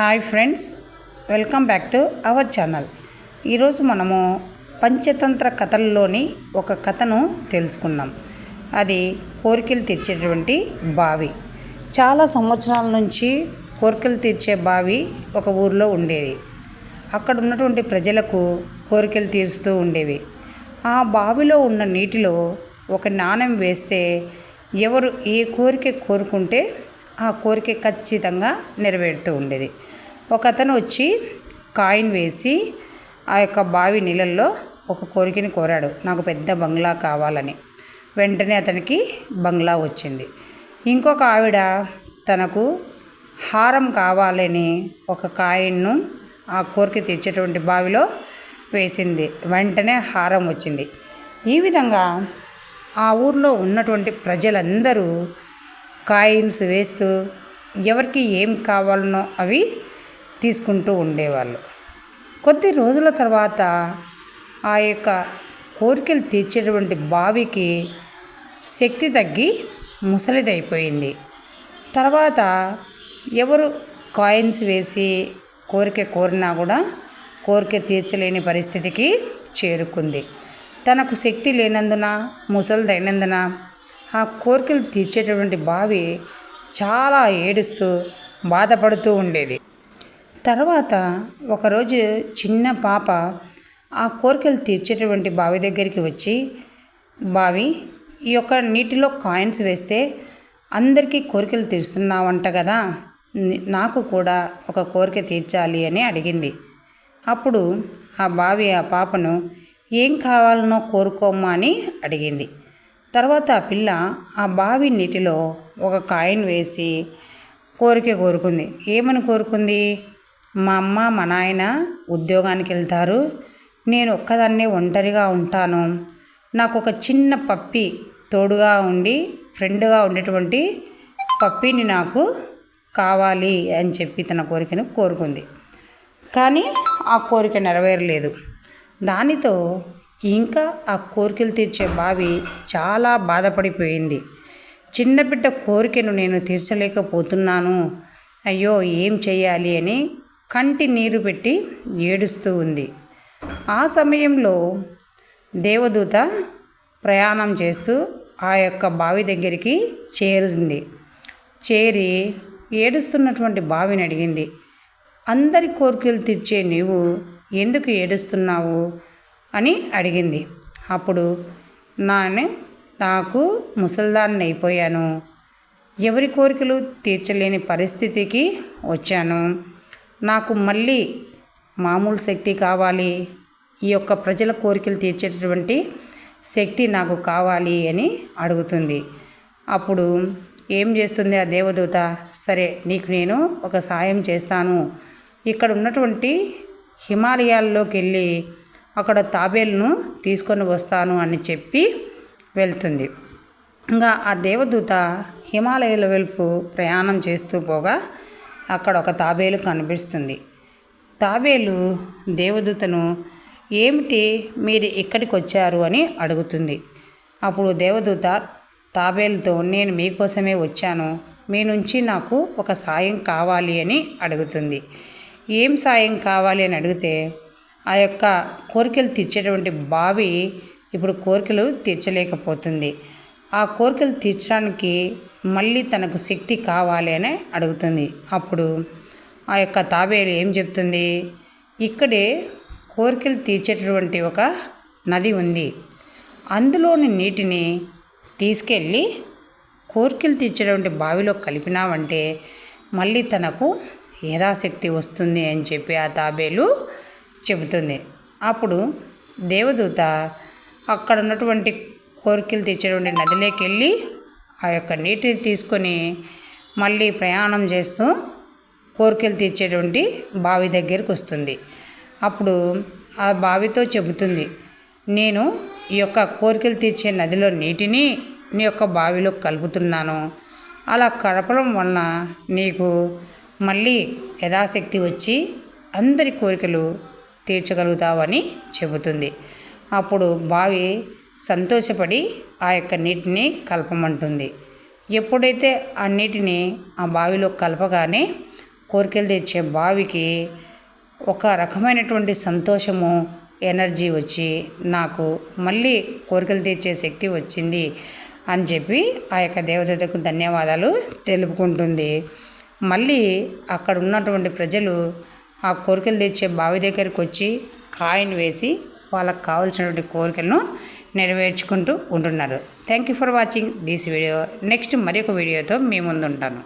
Hi friends welcome back to our channel. ఈరోజు మనము పంచతంత్ర కథల్లోని ఒక కథను తెలుసుకున్నాం అది కోరికలు తీర్చేటువంటి బావి. చాలా సంవత్సరాల నుంచి కోరికలు తీర్చే బావి ఒక ఊరిలో ఉండేది. అక్కడ ఉన్నటువంటి ప్రజలకు కోరికలు తీరుస్తూ ఉండేవి. ఆ బావిలో ఉన్న నీటిలో ఒక నాణెం వేస్తే ఎవరు ఏ కోరిక కోరుకుంటే ఆ కోరిక ఖచ్చితంగా నెరవేరుతూ ఉండేది. ఒక అతను వచ్చి కాయిన్ వేసి ఆ యొక్క బావి నీళ్ళల్లో ఒక కోరికని కోరాడు. నాకు పెద్ద బంగ్లా కావాలని. వెంటనే అతనికి బంగ్లా వచ్చింది. ఇంకొక ఆవిడ తనకు హారం కావాలని ఒక కాయిన్ను ఆ కోరిక తీర్చేటువంటి బావిలో వేసింది. వెంటనే హారం వచ్చింది. ఈ విధంగా ఆ ఊర్లో ఉన్నటువంటి ప్రజలందరూ కాయిన్స్ వేస్తూ ఎవరికి ఏం కావాలనో అవి తీసుకుంటూ ఉండేవాళ్ళు. కొద్ది రోజుల తర్వాత ఆ యొక్క కోరికలు తీర్చేటువంటి బావికి శక్తి తగ్గి ముసలిదైపోయింది. తర్వాత ఎవరు కాయిన్స్ వేసి కోరిక కోరినా కూడా కోరిక తీర్చలేని పరిస్థితికి చేరుకుంది. తనకు శక్తి లేనందున ముసలిదైనందున ఆ కోరికలు తీర్చేటటువంటి బావి చాలా ఏడుస్తూ బాధపడుతూ ఉండేది. తర్వాత ఒకరోజు చిన్న పాప ఆ కోరికలు తీర్చేటటువంటి బావి దగ్గరికి వచ్చి బావి ఈ యొక్క నీటిలో కాయిన్స్ వేస్తే అందరికీ కోరికలు తీరుస్తున్నావంట కదా నాకు కూడా ఒక కోరిక తీర్చాలి అని అడిగింది. అప్పుడు ఆ బావి ఆ పాపను ఏం కావాలనో కోరుకోమ్మా అని అడిగింది. తర్వాత ఆ పిల్ల ఆ బావి నీటిలో ఒక కాయిన్ వేసి కోరిక కోరుకుంది. ఏమని కోరుకుంది? మా అమ్మ మా నాయన ఉద్యోగానికి వెళ్తారు నేను ఒక్కదాన్నే ఒంటరిగా ఉంటాను. నాకు ఒక చిన్న పప్పి తోడుగా ఉండి ఫ్రెండ్గా ఉండేటువంటి పప్పిని నాకు కావాలి అని చెప్పి తన కోరికను కోరుకుంది. కానీ ఆ కోరిక నెరవేరలేదు. దానితో ఇంకా ఆ కోరికలు తీర్చే బావి చాలా బాధపడిపోయింది. చిన్న బిడ్డ కోరికను నేను తీర్చలేకపోతున్నాను. అయ్యో ఏం చేయాలి అని కంటి నీరు పెట్టి ఏడుస్తూ ఉంది. ఆ సమయంలో దేవదూత ప్రయాణం చేస్తూ ఆ యొక్క బావి దగ్గరికి చేరింది. చేరి ఏడుస్తున్నటువంటి బావిని అడిగింది. అందరి కోరికలు తీర్చే నీవు ఎందుకు ఏడుస్తున్నావు అని అడిగింది. అప్పుడు నాను నాకు ముసల్దాన్ని అయిపోయాను. ఎవరి కోరికలు తీర్చలేని పరిస్థితికి వచ్చాను. నాకు మళ్ళీ మామూలు శక్తి కావాలి. ఈ యొక్క ప్రజల కోరికలు తీర్చేటటువంటి శక్తి నాకు కావాలి అని అడుగుతుంది. అప్పుడు ఏం చేస్తుంది ఆ దేవదూత? సరే నీకు నేను ఒక సాయం చేస్తాను. ఇక్కడ ఉన్నటువంటి హిమాలయాల్లోకి వెళ్ళి అక్కడ తాబేలును తీసుకొని వస్తాను అని చెప్పి వెళ్తుంది. ఇంకా ఆ దేవదూత హిమాలయాల వెలుపు ప్రయాణం చేస్తూ పోగా అక్కడ ఒక తాబేలు కనిపిస్తుంది. తాబేలు దేవదూతను ఏమిటి మీరు ఇక్కడికి వచ్చారు? అని అడుగుతుంది. అప్పుడు దేవదూత తాబేలుతో నేను మీకోసమే వచ్చాను. మీ నుంచి నాకు ఒక సాయం కావాలి అని అడుగుతుంది. ఏం సాయం కావాలి? అని అడిగితే ఆ యొక్క కోరికలు తీర్చేటువంటి బావి ఇప్పుడు కోరికలు తీర్చలేకపోతుంది. ఆ కోరికలు తీర్చడానికి మళ్ళీ తనకు శక్తి కావాలి అని అడుగుతుంది. అప్పుడు ఆ యొక్క తాబేలు ఏం చెప్తుంది? ఇక్కడే కోరికలు తీర్చేటటువంటి ఒక నది ఉంది. అందులోని నీటిని తీసుకెళ్ళి కోరికలు తీర్చేటువంటి బావిలో కలిపినామంటే మళ్ళీ తనకు యథాశక్తి వస్తుంది అని చెప్పి ఆ తాబేలు చెబుతుంది. అప్పుడు దేవదూత అక్కడ ఉన్నటువంటి కోరికలు తీర్చేటువంటి నదిలోకి వెళ్ళి ఆ యొక్క నీటిని తీసుకొని మళ్ళీ ప్రయాణం చేస్తూ కోరికలు తీర్చేటువంటి బావి దగ్గరికి వస్తుంది. అప్పుడు ఆ బావితో చెబుతుంది నేను ఈ యొక్క కోరికలు తీర్చే నదిలో నీటిని నీ యొక్క బావిలో కలుపుతున్నాను. అలా కలపడం వలన నీకు మళ్ళీ యథాశక్తి వచ్చి అందరి కోరికలు తీర్చగలుగుతావని చెబుతుంది. అప్పుడు బావి సంతోషపడి ఆ యొక్క నీటిని కలపమంటుంది. ఎప్పుడైతే ఆ నీటిని ఆ బావిలో కలపగానే కోరికలు తెచ్చే బావికి ఒక రకమైనటువంటి సంతోషము ఎనర్జీ వచ్చి నాకు మళ్ళీ కోరికలు తీర్చే శక్తి వచ్చింది అని చెప్పి ఆ యొక్క దేవతకు ధన్యవాదాలు తెలుపుకుంటుంది. మళ్ళీ అక్కడ ఉన్నటువంటి ప్రజలు ఆ కోరికలు తీర్చే బావి దగ్గరికి వచ్చి కాయిన్ వేసి వాళ్ళకి కావాల్సినటువంటి కోరికలను నెరవేర్చుకుంటూ ఉంటున్నారు. Thank you for watching this video next మరొక వీడియోతో మీ ముందు ఉంటాను